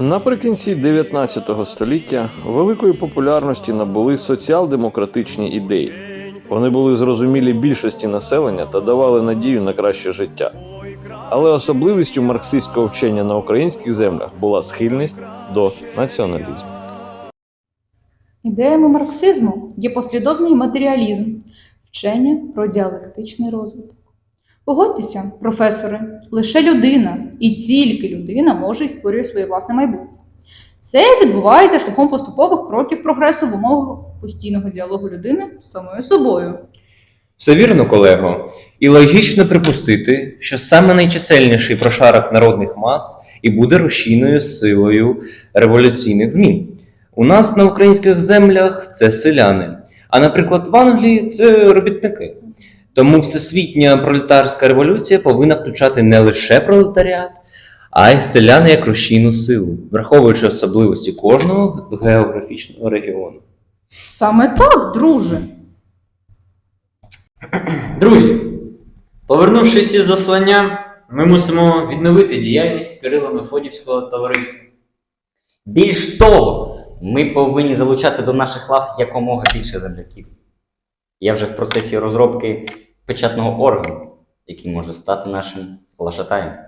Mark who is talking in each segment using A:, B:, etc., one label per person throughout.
A: Наприкінці 19 століття великої популярності набули соціал-демократичні ідеї. Вони були зрозумілі більшості населення та давали надію на краще життя. Але особливістю марксистського вчення на українських землях була схильність до націоналізму.
B: Ідеями марксизму є послідовний матеріалізм, вчення про діалектичний розвиток. Погодьтеся, професори, лише людина і тільки людина може і створює своє власне майбутнє. Це відбувається шляхом поступових кроків прогресу в умовах постійного діалогу людини з самою собою.
C: Все вірно, колего, і логічно припустити, що саме найчисельніший прошарок народних мас і буде рушійною силою революційних змін. У нас на українських землях це селяни, а наприклад, в Англії це робітники. Тому всесвітня пролетарська революція повинна включати не лише пролетаріат, а й селян як рушійну силу, враховуючи особливості кожного географічного регіону.
B: Саме так, друже.
D: Друзі, повернувшись із заслання, ми мусимо відновити діяльність Кирила Мефодівського товариства.
E: Більш того, ми повинні залучати до наших лав якомога більше земляків. Я вже в процесі розробки печатного органу, який може стати нашим глашатаєм.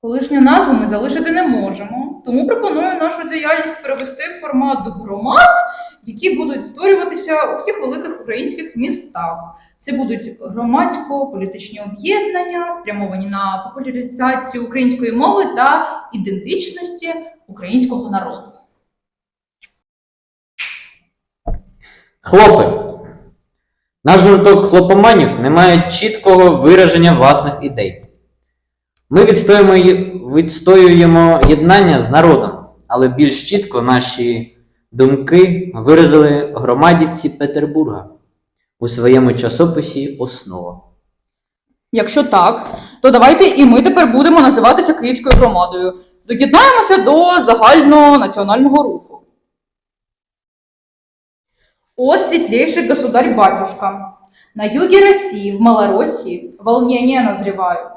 B: Колишню назву ми залишити не можемо, тому пропоную нашу діяльність перевести в формат громад, які будуть створюватися у всіх великих українських містах. Це будуть громадсько-політичні об'єднання, спрямовані на популяризацію української мови та ідентичності українського народу.
D: Хлопи! Наш гурток хлопоманів не має чіткого вираження власних ідей. Ми відстоюємо, відстоюємо єднання з народом, але більш чітко наші думки виразили громадівці Петербурга у своєму часописі Основа.
B: Якщо так, то давайте і ми тепер будемо називатися Київською громадою. Доєднаємося до загального національного руху. О, светлейший государь-батюшка! На юге России, в Малороссии, волнения назревают.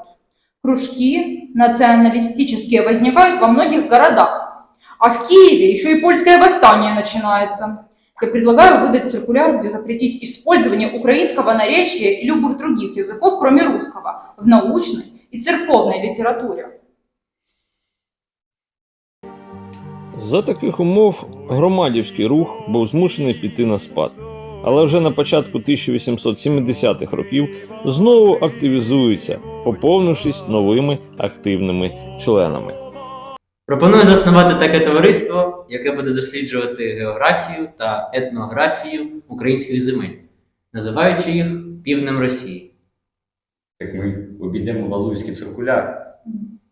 B: Кружки националистические возникают во многих городах. А в Киеве еще и польское восстание начинается. Я предлагаю выдать циркуляр, где запретить использование украинского наречия и любых других языков, кроме русского, в научной и церковной литературе.
A: За таких умов громадівський рух був змушений піти на спад. Але вже на початку 1870-х років знову активізується, поповнившись новими активними членами.
D: Пропоную заснувати таке товариство, яке буде досліджувати географію та етнографію українських земель, називаючи їх Півднем Росії.
F: Так ми обійдемо Валуївський циркуляр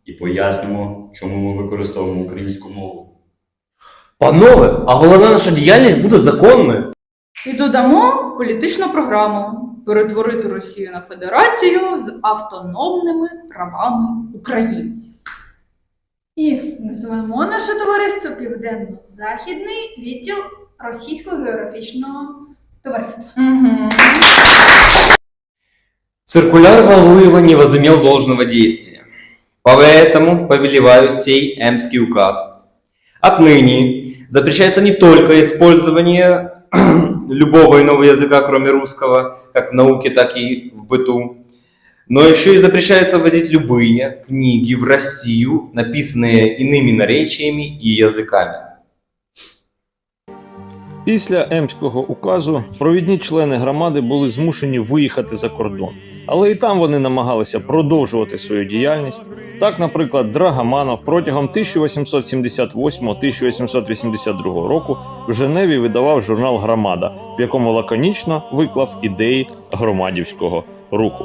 F: і пояснимо, чому ми використовуємо українську мову.
C: Панове, а головна наша діяльність буде законною.
B: І додамо політичну програму перетворити Росію на федерацію з автономними правами українців.
G: І назвемо наше товариство Південно-Західний відділ Російського географічного товариства.
B: Угу.
C: Циркуляр Валуева не возымел должного действия. Поэтому повелеваю сей Эмский указ. Отныне запрещается не только использование любого иного языка, кроме русского, как в науке, так и в быту, но еще и запрещается ввозить любые книги в Россию, написанные иными наречиями и языками.
A: Після Емського указу провідні члени громади були змушені виїхати за кордон, але і там вони намагалися продовжувати свою діяльність. Так, наприклад, Драгоманов протягом 1878-1882 року в Женеві видавав журнал Громада, в якому лаконічно виклав ідеї громадівського руху.